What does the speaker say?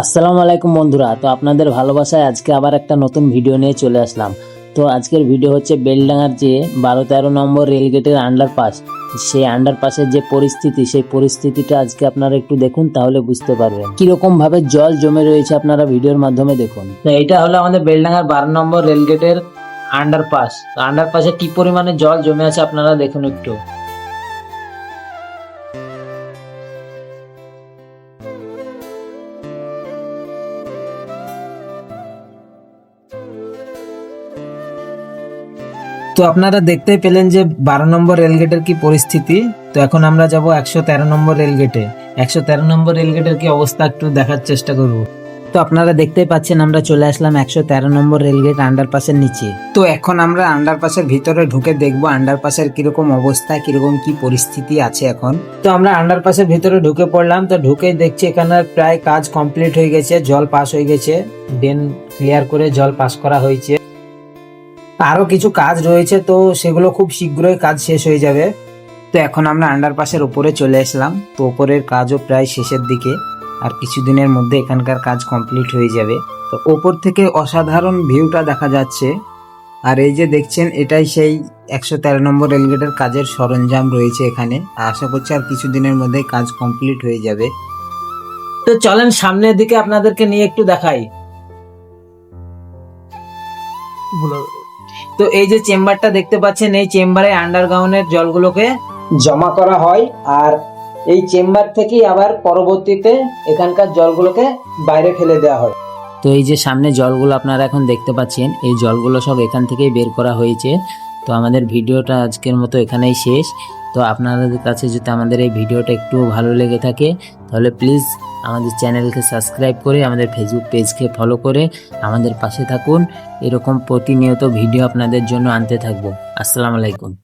আসসালামু আলাইকুম বন্ধুরা, তো আপনাদের ভালোবাসায় আজকে আবার একটা নতুন ভিডিও নিয়ে চলে আসলাম। তো আজকের ভিডিও হচ্ছে বেলডাঙ্গার যে বারো তেরো নম্বর রেলগেটের আন্ডারপাস সেই আন্ডারপাসের যে পরিস্থিতি, সেই পরিস্থিতিটা আজকে আপনারা একটু দেখুন, তাহলে বুঝতে পারবেন। কীরকম ভাবে জল জমে রয়েছে আপনারা ভিডিওর মাধ্যমে দেখুন। তো এটা হলো আমাদের বেলডাঙ্গার বারো নম্বর রেলগেটের আন্ডারপাস আন্ডারপাসে কি পরিমাণে জল জমে আছে আপনারা দেখুন একটু। তো আপনারা দেখতেই পেলেন যে বারো নম্বর রেলগেটের কি পরিস্থিতি। তো এখন আমরা যাব একশো তেরো নম্বর রেলগেটে। একশো তেরো নম্বর রেলগেটের কি অবস্থা একটু দেখার চেষ্টা করব। তো আপনারা দেখতেই পাচ্ছেন আমরা চলে আসলাম একশো তেরো নম্বর রেলগেট আন্ডারপাসের নিচে। তো এখন আমরা আন্ডারপাসের ভিতরে ঢুকে দেখব আন্ডারপাসের কীরকম অবস্থা, কীরকম কি পরিস্থিতি আছে এখন। তো আমরা আন্ডারপাসের ভিতরে ঢুকে পড়লাম, তো ঢুকেই দেখছি এখানে প্রায় কাজ কমপ্লিট হয়ে গেছে, জল পাস হয়ে গেছে। ড্রেন ক্লিয়ার করে জল পাস করা হয়েছে। আরও কিছু কাজ রয়েছে, তো সেগুলো খুব শীঘ্রই কাজ শেষ হয়ে যাবে। তো এখন আমরা আন্ডারপাসের উপরে চলে আসলাম। তো উপরের কাজও প্রায় শেষের দিকে। আর কিছুদিনের মধ্যে এখানকার কাজ কমপ্লিট হয়ে যাবে। তো ওপর থেকে অসাধারণ ভিউটা দেখা যাচ্ছে। আর এই যে দেখছেন, এটাই সেই একশো তেরো নম্বর রেলগেটের কাজের সরঞ্জাম রয়েছে এখানে। আশা করছি আর কিছুদিনের মধ্যেই কাজ কমপ্লিট হয়ে যাবে। তো চলেন সামনের দিকে আপনাদেরকে নিয়ে একটু দেখাই। তো এই যে চেম্বারটা দেখতে পাচ্ছেন, এই চেম্বারে আন্ডারগ্রাউন্ডের জলগুলোকে জমা করা হয় আর এই চেম্বার থেকেই আবার পরবর্তীতে এখানকার জলগুলোকে বাইরে ফেলে দেওয়া হয়। তো এই যে সামনে জলগুলো আপনারা এখন দেখতে পাচ্ছেন, এই জলগুলো সব এখান থেকেই বের করা হয়েছে। তো আমাদের ভিডিওটা আজকের মতো এখানেই শেষ। তো আপনাদের কাছে যদি আমাদের এই ভিডিওটা একটু ভালো লেগে থাকে, তাহলে প্লিজ আমাদের চ্যানেলকে সাবস্ক্রাইব করে আমাদের ফেসবুক পেজকে ফলো করে আমাদের পাশে থাকুন। এরকম প্রতিনিয়ত ভিডিও আপনাদের জন্য আনতে থাকব। আসসালামু আলাইকুম।